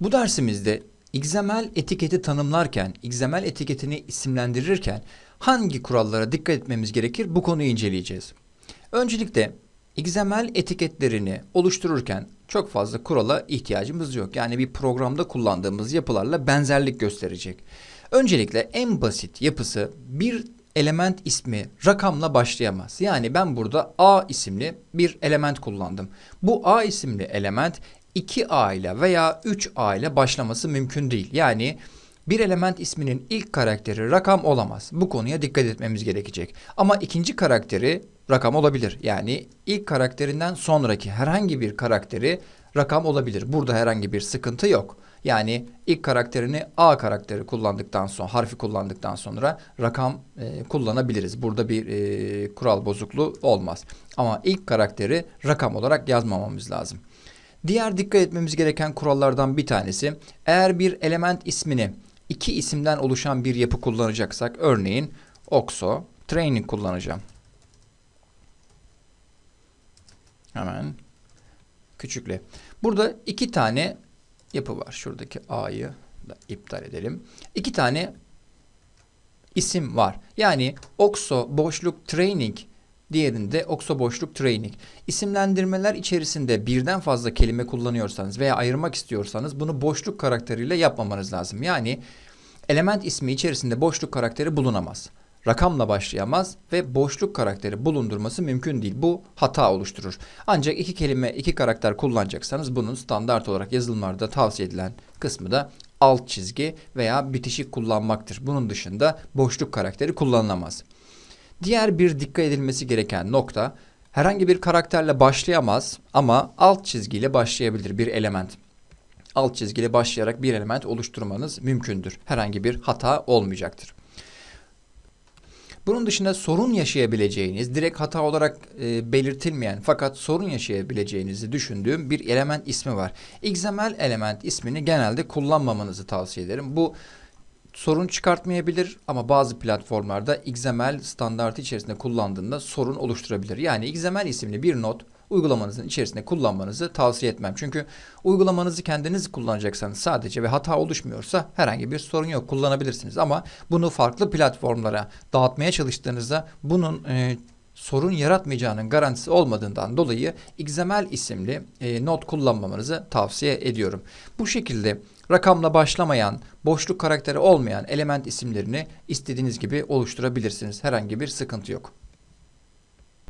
Bu dersimizde XML etiketi tanımlarken, XML etiketini isimlendirirken hangi kurallara dikkat etmemiz gerekir bu konuyu inceleyeceğiz. Öncelikle XML etiketlerini oluştururken çok fazla kurala ihtiyacımız yok. Yani bir programda kullandığımız yapılarla benzerlik gösterecek. Öncelikle en basit yapısı bir element ismi rakamla başlayamaz. Yani ben burada A isimli bir element kullandım. Bu A isimli element 2A ile veya 3A ile başlaması mümkün değil. Yani bir element isminin ilk karakteri rakam olamaz. Bu konuya dikkat etmemiz gerekecek. Ama ikinci karakteri rakam olabilir. Yani ilk karakterinden sonraki herhangi bir karakteri rakam olabilir. Burada herhangi bir sıkıntı yok. Yani ilk karakterini A karakteri kullandıktan sonra, harfi kullandıktan sonra rakam e, kullanabiliriz. Burada bir e, kural bozukluğu olmaz. Ama ilk karakteri rakam olarak yazmamamız lazım. Diğer dikkat etmemiz gereken kurallardan bir tanesi, eğer bir element ismini iki isimden oluşan bir yapı kullanacaksak, örneğin OXO, training kullanacağım. Hemen küçükle. Burada iki tane yapı var. Şuradaki A'yı da iptal edelim. İki tane isim var. Yani OXO boşluk training diğerinde OXO boşluk training. İsimlendirmeler içerisinde birden fazla kelime kullanıyorsanız veya ayırmak istiyorsanız bunu boşluk karakteriyle yapmamanız lazım. Yani element ismi içerisinde boşluk karakteri bulunamaz. Rakamla başlayamaz ve boşluk karakteri bulundurması mümkün değil. Bu hata oluşturur. Ancak iki kelime, iki karakter kullanacaksanız bunun standart olarak yazılımlarda tavsiye edilen kısmı da alt çizgi veya bitişik kullanmaktır. Bunun dışında boşluk karakteri kullanılamaz. Diğer bir dikkat edilmesi gereken nokta herhangi bir karakterle başlayamaz ama alt çizgiyle başlayabilir bir element. Alt çizgiyle başlayarak bir element oluşturmanız mümkündür. Herhangi bir hata olmayacaktır. Bunun dışında sorun yaşayabileceğiniz, direkt hata olarak e, belirtilmeyen fakat sorun yaşayabileceğinizi düşündüğüm bir element ismi var. XML element ismini genelde kullanmamanızı tavsiye ederim. Bu sorun çıkartmayabilir ama bazı platformlarda XML standartı içerisinde kullandığında sorun oluşturabilir. Yani XML isimli bir not uygulamanızın içerisinde kullanmanızı tavsiye etmem. Çünkü uygulamanızı kendiniz kullanacaksanız sadece ve hata oluşmuyorsa herhangi bir sorun yok kullanabilirsiniz. Ama bunu farklı platformlara dağıtmaya çalıştığınızda bunun e, sorun yaratmayacağının garantisi olmadığından dolayı XML isimli e, not kullanmamanızı tavsiye ediyorum. Bu şekilde rakamla başlamayan, boşluk karakteri olmayan element isimlerini istediğiniz gibi oluşturabilirsiniz. Herhangi bir sıkıntı yok.